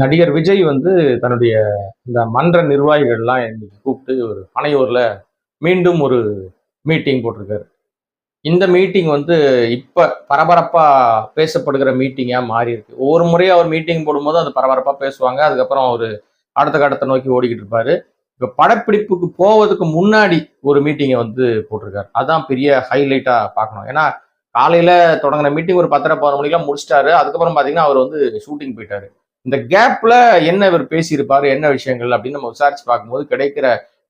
நடிகர் விஜய் வந்து தன்னுடைய இந்த மன்ற நிர்வாகிகள்லாம் இன்னைக்கு கூப்பிட்டு ஒரு பனையூரில் மீண்டும் ஒரு மீட்டிங் போட்டிருக்காரு. இந்த மீட்டிங் வந்து இப்போ பரபரப்பாக பேசப்படுகிற மீட்டிங்காக மாறி இருக்கு. ஒவ்வொரு முறையும் அவர் மீட்டிங் போடும்போது அது பரபரப்பாக பேசுவாங்க. அதுக்கப்புறம் அவர் அடுத்த கட்டத்தை நோக்கி ஓடிக்கிட்டு இருப்பாரு. இப்போ படப்பிடிப்புக்கு போவதுக்கு முன்னாடி ஒரு மீட்டிங்கை வந்து போட்டிருக்காரு. அதான் பெரிய ஹைலைட்டாக பார்க்கணும். ஏன்னா காலையில் தொடங்கின மீட்டிங் ஒரு பத்தரை பதினொரு மணிக்கெலாம் முடிச்சிட்டாரு. அதுக்கப்புறம் பார்த்தீங்கன்னா அவர் வந்து ஷூட்டிங் போயிட்டாரு. இந்த கேப்ல என்ன இவர் பேசியிருப்பாரு என்ன விஷயங்கள் அப்படின்னு நம்ம விசாரிச்சு பார்க்கும்போது கிடைக்கிற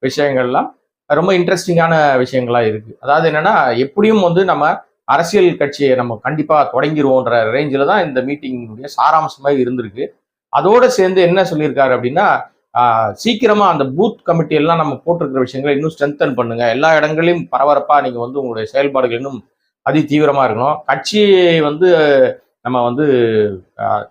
விஷயங்கள்லாம் ரொம்ப இன்ட்ரெஸ்டிங்கான விஷயங்களா இருக்கு. அதாவது என்னன்னா எப்படியும் வந்து நம்ம அரசியல் கட்சியை நம்ம கண்டிப்பா தொடங்கிடுவோன்ற ரேஞ்சில் தான் இந்த மீட்டிங்குடைய சாராம்சமாக இருந்திருக்கு. அதோட சேர்ந்து என்ன சொல்லியிருக்காரு அப்படின்னா சீக்கிரமா அந்த பூத் கமிட்டி எல்லாம் நம்ம போட்டிருக்கிற விஷயங்களை இன்னும் ஸ்ட்ரென்தன் பண்ணுங்க. எல்லா இடங்களையும் பரபரப்பா நீங்க வந்து உங்களுடைய செயல்பாடுகள் இன்னும் அதி தீவிரமா இருக்கணும். கட்சி வந்து நம்ம வந்து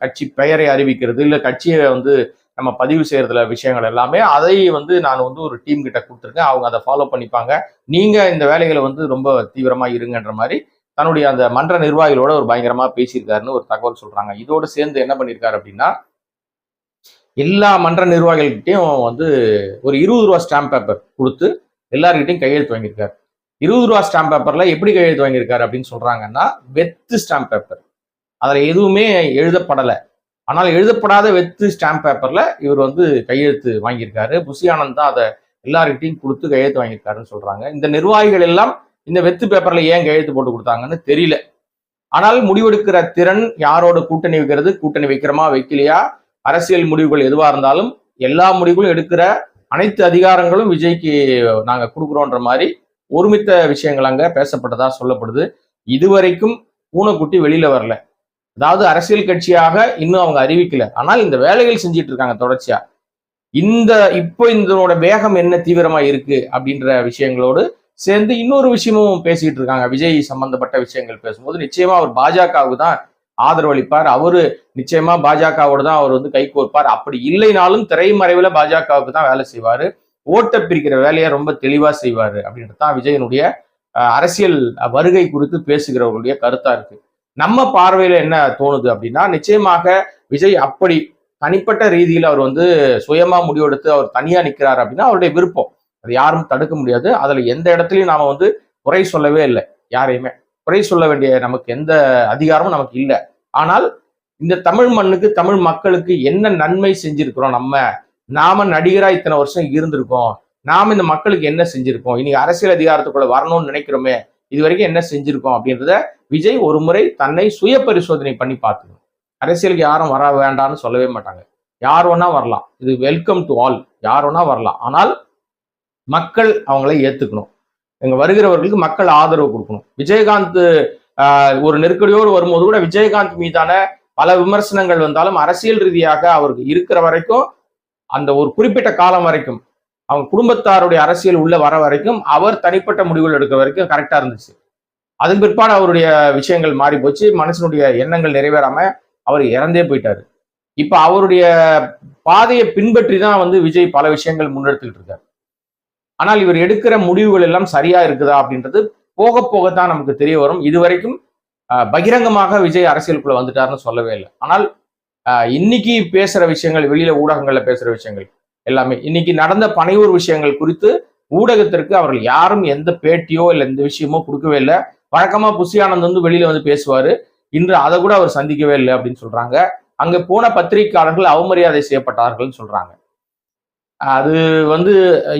கட்சி பெயரை அறிவிக்கிறது இல்லை கட்சியை வந்து நம்ம பதிவு செய்யறதுல விஷயங்கள் எல்லாமே அதை வந்து நான் வந்து ஒரு டீம் கிட்ட கொடுத்துருக்கேன். அவங்க அதை ஃபாலோ பண்ணிப்பாங்க. நீங்க இந்த வேலைகளை வந்து ரொம்ப தீவிரமா இருங்கன்ற மாதிரி தன்னுடைய அந்த மன்ற நிர்வாகிகளோட ஒரு பயங்கரமா பேசியிருக்காருன்னு ஒரு தகவல் சொல்றாங்க. இதோடு சேர்ந்து என்ன பண்ணியிருக்காரு அப்படின்னா எல்லா மன்ற நிர்வாகிகள்கிட்டையும் வந்து ஒரு இருபது ரூபா ஸ்டாம்ப் பேப்பர் கொடுத்து எல்லார்கிட்டையும் கையெழுத்து வாங்கியிருக்காரு. இருபது ரூபா ஸ்டாம்ப் பேப்பர்ல எப்படி கையெழுத்து வாங்கியிருக்காரு அப்படின்னு சொல்றாங்கன்னா வெத்து ஸ்டாம்ப் பேப்பர் அதில் எதுவுமே எழுதப்படலை. ஆனால் எழுதப்படாத வெத்து ஸ்டாம்ப் பேப்பரில் இவர் வந்து கையெழுத்து வாங்கியிருக்காரு. புஷி ஆனந்த் தான் அதை எல்லார்கிட்டையும் கொடுத்து கையெழுத்து வாங்கியிருக்காருன்னு சொல்கிறாங்க இந்த நிர்வாகிகள் எல்லாம் இந்த வெத்து பேப்பரில் ஏன் கையெழுத்து போட்டு கொடுத்தாங்கன்னு தெரியல. ஆனால் முடிவெடுக்கிற திறன் யாரோட கூட்டணி வைக்கிறது? கூட்டணி வைக்கிறோமா? வைக்கலையா? அரசியல் முடிவுகள் எதுவாக இருந்தாலும் எல்லா முடிவுகளும் எடுக்கிற அனைத்து அதிகாரங்களும் விஜய்க்கு நாங்கள் கொடுக்குறோன்ற மாதிரி ஒருமித்த விஷயங்கள் அங்கே பேசப்பட்டதாக சொல்லப்படுது. இதுவரைக்கும் பூனைக்குட்டி வெளியில வரல. அதாவது அரசியல் கட்சியாக இன்னும் அவங்க அறிவிக்கல. ஆனால் இந்த வேலைகள் செஞ்சிட்டு இருக்காங்க தொடர்ச்சியா. இந்த இப்போ இதனோட வேகம் என்ன தீவிரமா இருக்கு அப்படின்ற விஷயங்களோடு சேர்ந்து இன்னொரு விஷயமும் பேசிட்டு இருக்காங்க. விஜய் சம்பந்தப்பட்ட விஷயங்கள் பேசும்போது நிச்சயமா அவர் பாஜகவுக்கு தான் ஆதரவளிப்பார் அவரு நிச்சயமா பாஜகவோட தான் அவர் வந்து கை கோர்ப்பார். அப்படி இல்லைனாலும் திரைமறைவுல பாஜகவுக்கு தான் வேலை செய்வாரு. ஓட்ட பிரிக்கிற வேலையை ரொம்ப தெளிவா செய்வாரு அப்படின்றது தான் விஜயனுடைய அரசியல் வருகை குறித்து பேசுகிறவர்களுடைய கருத்தா இருக்கு. நம்ம பார்வையில என்ன தோணுது அப்படின்னா நிச்சயமாக விஜய் அப்படி தனிப்பட்ட ரீதியில் அவர் வந்து சுயமா முடிவெடுத்து அவர் தனியா நிற்கிறார் அப்படின்னா அவருடைய விருப்பம். அது யாரும் தடுக்க முடியாது. அதுல எந்த இடத்துலையும் நாம வந்து குறை சொல்லவே இல்லை யாரையுமே. குறை சொல்ல வேண்டிய நமக்கு எந்த அதிகாரமும் நமக்கு இல்லை. ஆனால் இந்த தமிழ் மண்ணுக்கு தமிழ் மக்களுக்கு என்ன நன்மை செஞ்சிருக்கிறோம் நம்ம? நாம நடிகரா இத்தனை வருஷம் இருந்திருக்கோம். நாம இந்த மக்களுக்கு என்ன செஞ்சிருக்கோம்? இன்னைக்கு அரசியல் அதிகாரத்துக்குள்ள வரணும்னு நினைக்கிறோமே. இது வரைக்கும் என்ன செஞ்சிருக்கோம் அப்படின்றத விஜய் ஒரு முறை தன்னை சுய பரிசோதனை பண்ணி பார்த்துக்கணும். அரசியலுக்கு யாரும் வர வேண்டாம்னு சொல்லவே மாட்டாங்க. யார் வேணா வரலாம். இது வெல்கம் டு ஆல் யார் வேணா வரலாம். ஆனால் மக்கள் அவங்களை ஏத்துக்கணும். இங்க வருகிறவர்களுக்கு மக்கள் ஆதரவு கொடுக்கணும். விஜயகாந்த் ஒரு நெருக்கடியோடு வரும்போது கூட விஜயகாந்த் மீதான பல விமர்சனங்கள் வந்தாலும் அரசியல் ரீதியாக அவருக்கு இருக்கிற வரைக்கும் அந்த ஒரு குறிப்பிட்ட காலம் வரைக்கும் அவங்க குடும்பத்தாருடைய அரசியல் உள்ள வர வரைக்கும் அவர் தனிப்பட்ட முடிவுகள் எடுக்க வரைக்கும் கரெக்டா இருந்துச்சு. அதன் பிற்பாடு அவருடைய விஷயங்கள் மாறி போச்சு. மனசனுடைய எண்ணங்கள் நிறைவேறாம அவர் இறந்தே போயிட்டாரு. இப்ப அவருடைய பாதையை பின்பற்றி தான் வந்து விஜய் பல விஷயங்கள் முன்னெடுத்துக்கிட்டு இருக்காரு. ஆனால் இவர் எடுக்கிற முடிவுகள் எல்லாம் சரியா இருக்குதா அப்படின்றது போக போகத்தான் நமக்கு தெரிய வரும். இதுவரைக்கும் ஆஹ், பகிரங்கமாக விஜய் அரசியலுக்குள்ள வந்துட்டாருன்னு சொல்லவே இல்லை. ஆனால் இன்னைக்கு பேசுற விஷயங்கள் வெளியில ஊடகங்கள்ல பேசுற விஷயங்கள் எல்லாமே. இன்னைக்கு நடந்த பனையூர் விஷயங்கள் குறித்து ஊடகத்திற்கு அவர்கள் யாரும் எந்த பேட்டியோ இல்லை எந்த விஷயமோ கொடுக்கவே இல்லை. வழக்கமா புசியானந்த் வந்து வெளியில வந்து பேசுவாரு. இன்று அதை கூட அவர் சந்திக்கவே இல்லை அப்படின்னு சொல்றாங்க. அங்க போன பத்திரிகையாளர்கள் அவமரியாதை செய்யப்பட்டார்கள்னு சொல்றாங்க. அது வந்து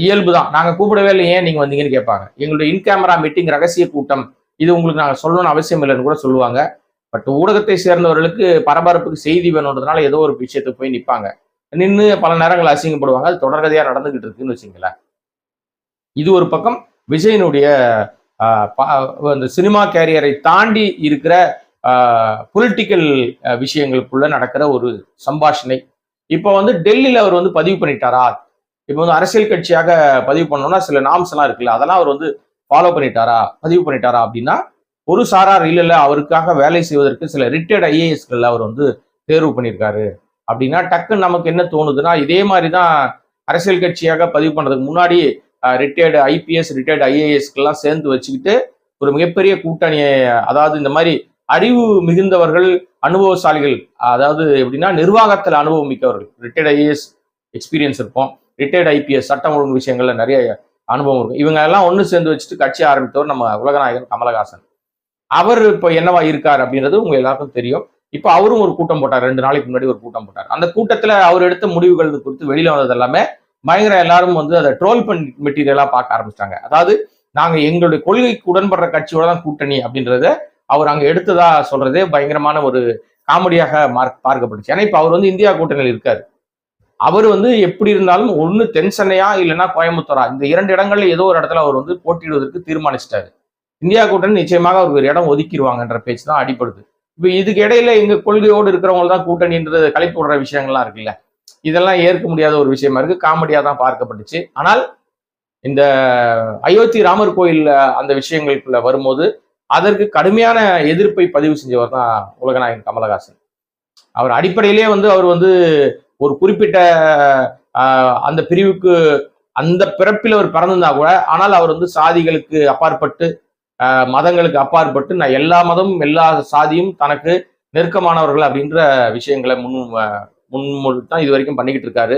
இயல்பு தான். நாங்க கூப்பிடவே இல்லை ஏன் நீங்க வந்தீங்கன்னு கேட்பாங்க. எங்களுடைய இன் கேமரா மீட்டிங் ரகசிய கூட்டம். இது உங்களுக்கு நாங்கள் சொல்லணும்னு அவசியம் இல்லைன்னு கூட சொல்லுவாங்க. பட் ஊடகத்தை சேர்ந்தவர்களுக்கு பரபரப்புக்கு செய்தி வேணுன்றதுனால ஏதோ ஒரு விஷயத்துக்கு போய் நிற்பாங்க நின்று பல நேரங்கள் அசிங்கப்படுவாங்க. அது தொடர்கதையாக நடந்துகிட்டு இருக்குன்னு வச்சுங்களேன் இது ஒரு பக்கம் விஜயனுடைய அந்த சினிமா கேரியரை தாண்டி இருக்கிற பொலிட்டிக்கல் விஷயங்களுக்குள்ள நடக்கிற ஒரு சம்பாஷணை. இப்போ வந்து டெல்லியில் அவர் வந்து பதிவு பண்ணிட்டாரா? இப்போ வந்து அரசியல் கட்சியாக பதிவு பண்ணோம்னா சில நாம்ஸ் எல்லாம் இருக்குல்ல அதெல்லாம் அவர் வந்து ஃபாலோ பண்ணிட்டாரா? பதிவு பண்ணிட்டாரா அப்படின்னா ஒரு சாரார் இல்ல அவருக்காக வேலை செய்வதற்கு சில ரிட்டையர்ட் ஐஏஎஸ்கள் அவர் வந்து தேர்வு பண்ணியிருக்காரு. அப்படின்னா டக்குன்னு நமக்கு என்ன தோணுதுன்னா இதே மாதிரி தான் அரசியல் கட்சியாக பதிவு பண்ணுறதுக்கு முன்னாடி ரிட்டையர்டு ஐபிஎஸ் ரிட்டையர்டு ஐஏஎஸ்க்கெல்லாம் சேர்ந்து வச்சுக்கிட்டு ஒரு மிகப்பெரிய கூட்டணியை அதாவது இந்த மாதிரி அறிவு மிகுந்தவர்கள் அனுபவசாலிகள் அதாவது எப்படின்னா நிர்வாகத்தில் அனுபவம் மிக்கவர்கள். ரிட்டையர்ட் ஐஏஎஸ் எக்ஸ்பீரியன்ஸ் இருக்கும் ரிட்டையர்ட் ஐபிஎஸ் சட்டம் ஒழுங்கு விஷயங்கள்ல நிறைய அனுபவம் இருக்கும். இவங்க எல்லாம் ஒன்று சேர்ந்து வச்சுட்டு கட்சி ஆரம்பித்தவர் நம்ம உலகநாயகன் கமலஹாசன். அவர் இப்போ என்னவா இருக்கார் அப்படின்றது உங்க எல்லாருக்கும் தெரியும். இப்போ அவரும் ஒரு கூட்டம் போட்டார். ரெண்டு நாளைக்கு முன்னாடி ஒரு கூட்டம் போட்டார். அந்த கூட்டத்தில் அவர் எடுத்த முடிவுகள் குறித்து வெளியில் வந்தது எல்லாமே பயங்கர எல்லாரும் வந்து அதை ட்ரோல் பண்ணி மெட்டீரியலாக பார்க்க ஆரம்பிச்சிட்டாங்க. அதாவது நாங்கள் எங்களுடைய கொள்கைக்கு உடன்படுற கட்சியோட தான் கூட்டணி அப்படின்றத அவர் அங்கே எடுத்ததா சொல்றதே பயங்கரமான ஒரு காமெடியாக மார்க் பார்க்கப்பட்டுச்சு. ஏன்னா இப்போ அவர் வந்து இந்தியா கூட்டணியில் இருக்காரு. அவர் வந்து எப்படி இருந்தாலும் ஒன்று தென் சென்னையா இல்லைன்னா கோயம்புத்தூரா இந்த இரண்டு இடங்கள்ல ஏதோ ஒரு இடத்துல அவர் வந்து போட்டியிடுவதற்கு தீர்மானிச்சிட்டாரு. இந்தியா கூட்டணி நிச்சயமாக அவருக்கு ஒரு இடம் ஒதுக்கிடுவாங்கன்ற பேச்சு தான் அடிப்படுது இப்போ இதுக்கு இடையில எங்க கொள்கையோடு இருக்கிறவங்க தான் கூட்டணின்றது கலைப்பு விடுற விஷயங்கள்லாம் இருக்குல்ல. இதெல்லாம் ஏற்க முடியாத ஒரு விஷயமா இருக்கு. காமெடியா தான் பார்க்கப்பட்டுச்சு. ஆனால் இந்த அயோத்தி ராமர் கோயில் அந்த விஷயங்களுக்குள்ள வரும்போது அதற்கு கடுமையான எதிர்ப்பை பதிவு செஞ்சவர் தான் உலகநாயகன் கமலஹாசன். அவர் அடிப்படையிலேயே வந்து அவர் வந்து ஒரு குறிப்பிட்ட அந்த பிரிவுக்கு அந்த பிறப்பில் அவர் பிறந்திருந்தா கூட ஆனால் அவர் வந்து சாதிகளுக்கு அப்பாற்பட்டு மதங்களுக்கு அப்பாற்பட்டு நான் எல்லா மதமும் எல்லா சாதியும் தனக்கு நெருக்கமானவர்கள் அப்படின்ற விஷயங்களை முன் முன்மொழி தான் இது வரைக்கும் பண்ணிக்கிட்டு இருக்காரு.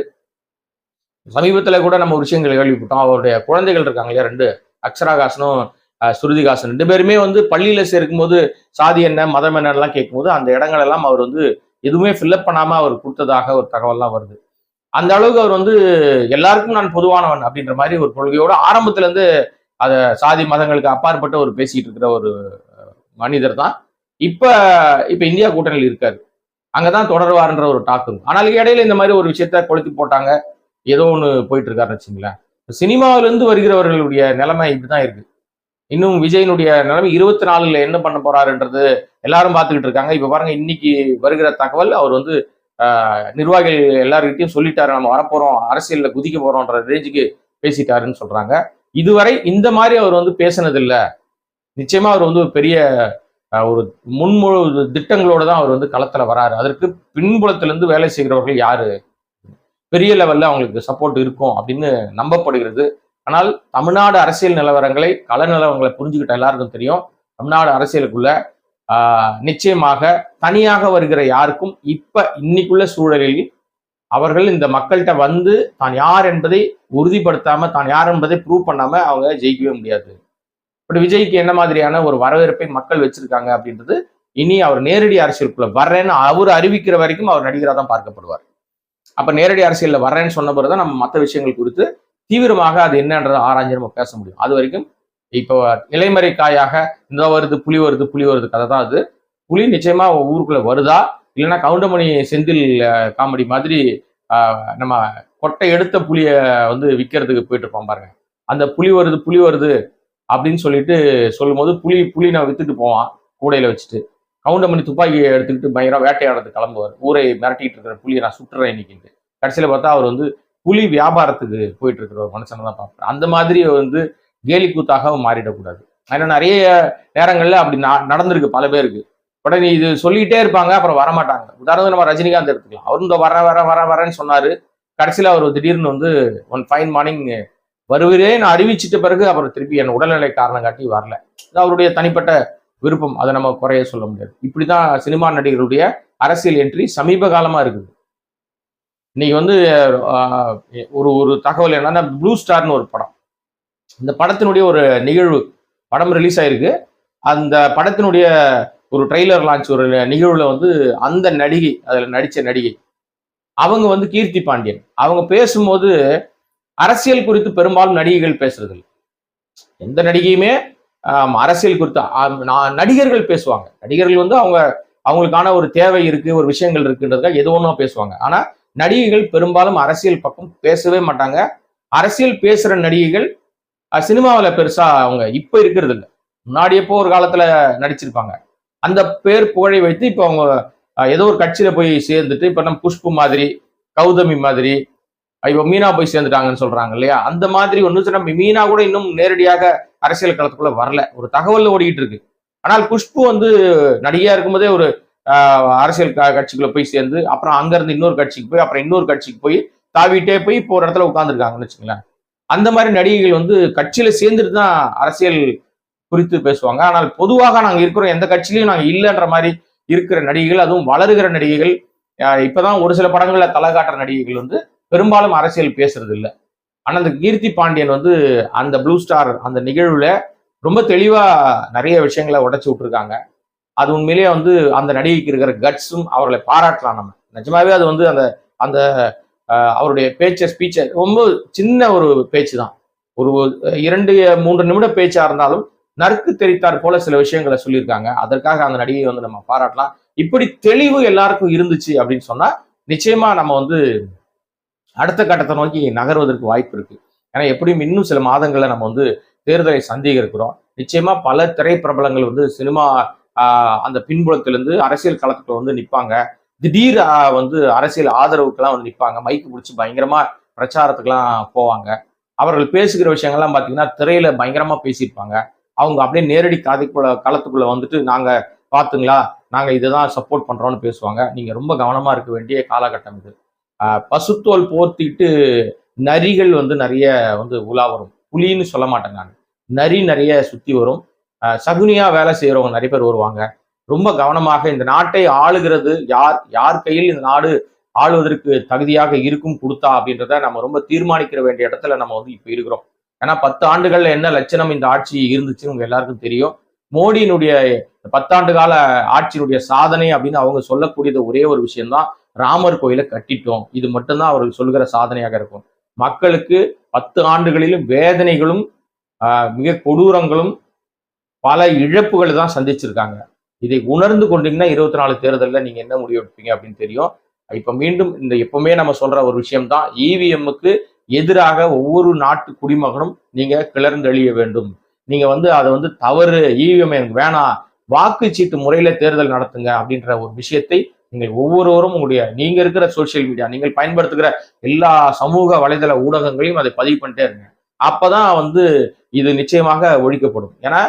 சமீபத்தில் கூட நம்ம ஒரு விஷயங்கள் கேள்விப்பட்டோம். அவருடைய குழந்தைகள் இருக்காங்க இல்லையா ரெண்டு அக்ஷராகாசனும் அஹ், ஸ்ருதிகாசன் ரெண்டு பேருமே வந்து பள்ளியில சேர்க்கும்போது சாதி என்ன மதம் என்னெல்லாம் கேட்கும்போது அந்த இடங்கள் எல்லாம் அவர் வந்து எதுவுமே ஃபில்அப் பண்ணாம அவர் கொடுத்ததாக ஒரு தகவல்லாம் வருது. அந்த அளவுக்கு அவர் வந்து எல்லாருக்கும் நான் பொதுவானவன் அப்படின்ற மாதிரி ஒரு கொள்கையோட ஆரம்பத்துல இருந்து அதை சாதி மதங்களுக்கு அப்பாற்பட்டு ஒரு பேசிட்டு இருக்கிற ஒரு மனிதர் தான். இப்போ இப்போ இந்தியா கூட்டணியில் இருக்காரு. அங்கதான் தொடர்வார்ன்ற ஒரு டாக் இருக்கும். ஆனால் இடையில இந்த மாதிரி ஒரு விஷயத்த கொளுத்தி போட்டாங்க. ஏதோ ஒன்று போயிட்டு இருக்காருன்னு வச்சுங்களேன் சினிமாவிலேருந்து வருகிறவர்களுடைய நிலைமை இப்படிதான் இருக்கு. இன்னும் விஜயனுடைய நிலைமை இருபத்தி நாலுல என்ன பண்ண போறாருன்றது எல்லாரும் பார்த்துக்கிட்டு இருக்காங்க. இப்போ பாருங்க இன்னைக்கு வருகிற தகவல் அவர் வந்து நிர்வாகிகள் எல்லார்கிட்டையும் சொல்லிட்டாரு. நம்ம வரப்போறோம் அரசியலில் குதிக்க போறோன்ற ரேஞ்சுக்கு பேசிட்டாருன்னு சொல்றாங்க. இதுவரை இந்த மாதிரி அவர் வந்து பேசினதில்லை. நிச்சயமா அவர் வந்து ஒரு பெரிய ஒரு முன்மொழு திட்டங்களோட தான் அவர் வந்து களத்துல வராரு. அதற்கு பின்புலத்திலிருந்து வேலை செய்கிறவர்கள் யாரு? பெரிய லெவல்ல அவங்களுக்கு சப்போர்ட் இருக்கும் அப்படின்னு நம்பப்படுகிறது. ஆனால் தமிழ்நாடு அரசியல் நிலவரங்களை கள நிலவரங்களை புரிஞ்சுக்கிட்ட எல்லாருக்கும் தெரியும். தமிழ்நாடு அரசியலுக்குள்ள நிச்சயமாக தனியாக வருகிற யாருக்கும் இப்ப இன்னைக்குள்ள சூழலில் அவர்கள் இந்த மக்கள்கிட்ட வந்து தான் யார் என்பதை உறுதிப்படுத்தாம தான் யார் என்பதை ப்ரூவ் பண்ணாம அவங்க ஜெயிக்கவே முடியாது. பட் விஜய்க்கு என்ன மாதிரியான ஒரு வரவேற்பை மக்கள் வச்சிருக்காங்க அப்படின்றது இனி அவர் நேரடி அரசியலுக்குள்ள வர்றேன்னு அவர் அறிவிக்கிற வரைக்கும் அவர் நடிகராக தான் பார்க்கப்படுவார். அப்ப நேரடி அரசியல்ல வர்றேன்னு சொன்ன பிறகுதான் நம்ம மற்ற விஷயங்கள் குறித்து தீவிரமாக அது என்னன்றதை ஆராய்ஞ்சு நம்ம பேச முடியும். அது வரைக்கும் இப்போ இலைமறை காயாக இந்த வருது புலி வருது புலி வருது கதை தான் அது. புலி நிச்சயமா ஊருக்குள்ள வருதா? இல்லைன்னா கவுண்டமணி செந்தில் காமெடி மாதிரி ஆஹ், நம்ம கொட்டை எடுத்த புலிய வந்து விற்கிறதுக்கு போயிட்டு இருப்போம் பாருங்க. அந்த புலி வருது புலி வருது அப்படின்னு சொல்லிட்டு சொல்லும்போது புளி புலி நான் வித்துட்டு போவான் கூடையில வச்சுட்டு. கவுண்டமணி துப்பாக்கியை எடுத்துக்கிட்டு பயங்கரம் வேட்டையாடுறது கிளம்புவார். ஊரை மிரட்டிட்டு இருக்கிற புளியை நான் சுட்டுறேன் இன்னைக்கு கடைசியில பார்த்தா அவர் வந்து புலி வியாபாரத்துக்கு போயிட்டு இருக்கிற ஒரு மனுஷனை தான் பார்ப்பேன் அந்த மாதிரி வந்து கேலி கூத்தாக மாறிடக்கூடாது. ஏன்னா நிறைய நேரங்களில் அப்படி நடந்திருக்கு பல பேருக்கு. உடனே இது சொல்லிக்கிட்டே இருப்பாங்க அப்புறம் வரமாட்டாங்க. உதாரணத்துக்கு நம்ம ரஜினிகாந்த் எடுத்துக்கலாம். அவரும் இந்த வர வர வர வரேன்னு சொன்னாரு. கடைசியில் அவர் திடீர்னு வந்து ஒன் ஃபைன் மார்னிங் வருவரேன்னு அறிவிச்சிட்ட பிறகு அவர் திருப்பி என் உடல்நிலை காரணம் காட்டி வரல. இது அவருடைய தனிப்பட்ட விருப்பம். அதை நம்ம குறைய சொல்ல முடியாது. இப்படிதான் சினிமா நடிகருடைய அரசியல் என்ட்ரி சமீப காலமா இருக்குது. இன்னைக்கு வந்து ஒரு ஒரு தகவல் என்னன்னா ப்ளூ ஸ்டார்னு ஒரு படம். இந்த படத்தினுடைய ஒரு நிகழ்வு படம் ரிலீஸ் ஆயிருக்கு. அந்த படத்தினுடைய ஒரு ட்ரெய்லர் லான்ச் ஒரு நிகழ்வுல வந்து அந்த நடிகை அதில் நடித்த நடிகை அவங்க வந்து கீர்த்தி பாண்டியன். அவங்க பேசும்போது அரசியல் குறித்து பெரும்பாலும் நடிகைகள் பேசுறது எந்த நடிகையுமே அரசியல் குறித்து நடிகர்கள் பேசுவாங்க. நடிகர்கள் வந்து அவங்க அவங்களுக்கான ஒரு தேவை இருக்கு ஒரு விஷயங்கள் இருக்குன்றதுக்காக எது ஒன்றும் பேசுவாங்க. ஆனா நடிகைகள் பெரும்பாலும் அரசியல் பக்கம் பேசவே மாட்டாங்க. அரசியல் பேசுற நடிகைகள் சினிமாவில் சினிமாவுல பெருசா அவங்க இப்ப இருக்கிறது இல்லை முன்னாடி எப்போ ஒரு காலத்துல நடிச்சிருப்பாங்க. அந்த பேர் புகழை வைத்து இப்போ அவங்க ஏதோ ஒரு கட்சியில போய் சேர்ந்துட்டு இப்ப நம்ம புஷ்பு மாதிரி கௌதமி மாதிரி இப்போ மீனா போய் சேர்ந்துட்டாங்கன்னு சொல்றாங்க இல்லையா? அந்த மாதிரி ஒன்று நம்ம மீனா கூட இன்னும் நேரடியாக அரசியல் களத்துக்குள்ள வரல. ஒரு தகவல் ஓடிக்கிட்டு இருக்கு. ஆனால் குஷ்பு வந்து நடிகையா இருக்கும்போதே ஒரு அரசியல் கட்சிக்குள்ள போய் சேர்ந்து அப்புறம் அங்க இருந்து இன்னொரு கட்சிக்கு போய் அப்புறம் இன்னொரு கட்சிக்கு போய் தாவிட்டே போய் இப்போ ஒரு இடத்துல உட்காந்துருக்காங்கன்னு வச்சுங்களேன் அந்த மாதிரி நடிகைகள் வந்து கட்சியில சேர்ந்துட்டு தான் அரசியல் குறித்து பேசுவாங்க. ஆனால் பொதுவாக நாங்கள் இருக்கிறோம் எந்த கட்சியிலையும் நாங்கள் இல்லைன்ற மாதிரி இருக்கிற நடிகைகள் அதுவும் வளருகிற நடிகைகள் அஹ் இப்பதான் ஒரு சில படங்களில் தலை காட்டுற நடிகைகள் வந்து பெரும்பாலும் அரசியல் பேசுறது இல்லை. ஆனால் அந்த கீர்த்தி பாண்டியன் வந்து அந்த ப்ளூ ஸ்டார் அந்த நிகழ்வுல ரொம்ப தெளிவாக நிறைய விஷயங்களை உடச்சி விட்டுருக்காங்க. அது உண்மையிலேயே வந்து அந்த நடிகைக்கு இருக்கிற கட்ஸும் அவர்களை பாராட்டலாம் நம்ம. நிஜமாவே அது வந்து அந்த அந்த அவருடைய பேச்ச ஸ்பீச்சை ரொம்ப சின்ன ஒரு பேச்சு தான் ஒரு இரண்டு மூன்று நிமிட பேச்சாக இருந்தாலும் நறுக்கு தெரித்தார் போல சில விஷயங்களை சொல்லியிருக்காங்க. அதற்காக அந்த நடிகையை வந்து நம்ம பாராட்டலாம். இப்படி தெளிவு எல்லாருக்கும் இருந்துச்சு அப்படின்னு சொன்னா நிச்சயமா நம்ம வந்து அடுத்த கட்டத்தை நோக்கி நகர்வதற்கு வாய்ப்பு இருக்கு. ஏன்னா எப்படியும் இன்னும் சில மாதங்களை நம்ம வந்து தேர்தலை சந்திக்க இருக்கிறோம் நிச்சயமா பல திரைப்பிரபலங்கள் வந்து சினிமா அந்த பின்புலத்திலிருந்து அரசியல் களத்துக்குள்ள வந்து நிற்பாங்க திடீர் வந்து அரசியல் ஆதரவுக்கெல்லாம் வந்து நிற்பாங்க மைக்கு பிடிச்சி பயங்கரமா பிரச்சாரத்துக்கெல்லாம் போவாங்க. அவர்கள் பேசுகிற விஷயங்கள்லாம் பார்த்தீங்கன்னா திரையில பயங்கரமா பேசியிருப்பாங்க. அவங்க அப்படியே நேரடி காதுக்குள்ள களத்துக்குள்ள வந்துட்டு நாங்க பாத்துங்களா நாங்க இதுதான் சப்போர்ட் பண்றோம்னு பேசுவாங்க. நீங்க ரொம்ப கவனமா இருக்க வேண்டிய காலகட்டம் இது. பசுத்தோல் போர்த்திட்டு நரிகள் வந்து நிறைய வந்து உலா வரும். புலின்னு சொல்ல மாட்டேன் நான். நரி நிறைய சுத்தி வரும். சகுனியா வேலை செய்யறவங்க நிறைய பேர் வருவாங்க. ரொம்ப கவனமாக இந்த நாட்டை ஆளுகிறது யார் யார் கையில் இந்த நாடு ஆளுவதற்கு தகுதியாக இருக்கும் கொடுத்தா அப்படின்றத நம்ம ரொம்ப தீர்மானிக்கிற வேண்டிய இடத்துல நம்ம வந்து இப்ப இருக்கிறோம். ஏன்னா பத்து ஆண்டுகள்ல என்ன லட்சணம் இந்த ஆட்சி இருந்துச்சுன்னு உங்க எல்லாருக்கும் தெரியும். மோடியினுடைய பத்தாண்டு கால ஆட்சியினுடைய சாதனை அப்படின்னு அவங்க சொல்லக்கூடியது ஒரே ஒரு விஷயம்தான். ராமர் கோயிலை கட்டிட்டோம். இது மட்டும்தான் அவர்கள் சொல்கிற சாதனையாக இருக்கும். மக்களுக்கு பத்து ஆண்டுகளிலும் வேதனைகளும் ஆஹ், மிக கொடூரங்களும் பல இழப்புகள் தான் சந்திச்சிருக்காங்க. இதை உணர்ந்து கொண்டீங்கன்னா இருபத்தி நாலு தேர்தலில் நீங்க என்ன முடிவு எடுப்பீங்க அப்படின்னு தெரியும். இப்போ மீண்டும் இந்த எப்பவுமே நம்ம சொல்ற ஒரு விஷயம் தான் இவிஎம்முக்கு எதிராக ஒவ்வொரு நாட்டு குடிமகனும் நீங்க கிளர்ந்தெழிய வேண்டும். நீங்க வந்து அதை வந்து தவறு இவிஎம் எனக்கு வேணாம் வாக்குச்சீட்டு முறையில தேர்தல் நடத்துங்க அப்படின்ற ஒரு விஷயத்தை நீங்கள் ஒவ்வொருவரும் உங்களுடைய நீங்க இருக்கிற சோசியல் மீடியா நீங்கள் பயன்படுத்துகிற எல்லா சமூக வலைதள ஊடகங்களையும் அதை பதிவு பண்ணிட்டே இருங்க. அப்பதான் வந்து இது நிச்சயமாக ஒழிக்கப்படும். ஏன்னா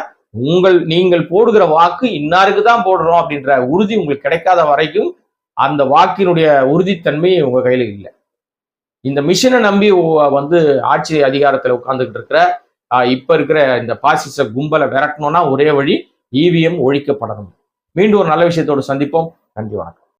உங்கள் நீங்கள் போடுகிற வாக்கு இன்னாருக்கு தான் போடுறோம் அப்படின்ற உறுதி உங்களுக்கு கிடைக்காத வரைக்கும் அந்த வாக்கினுடைய உறுதித்தன்மை உங்க கையில இல்லை. இந்த மிஷினை நம்பி வந்து ஆட்சி அதிகாரத்துல உட்கார்ந்துகிட்டு இருக்கிற இப்போ இருக்கிற இந்த பாசிச கும்பலை விரட்டணும்னா ஒரே வழி இவிஎம் ஒழிக்கப்படணும். மீண்டும் ஒரு நல்ல விஷயத்தோடு சந்திப்போம். நன்றி வணக்கம்.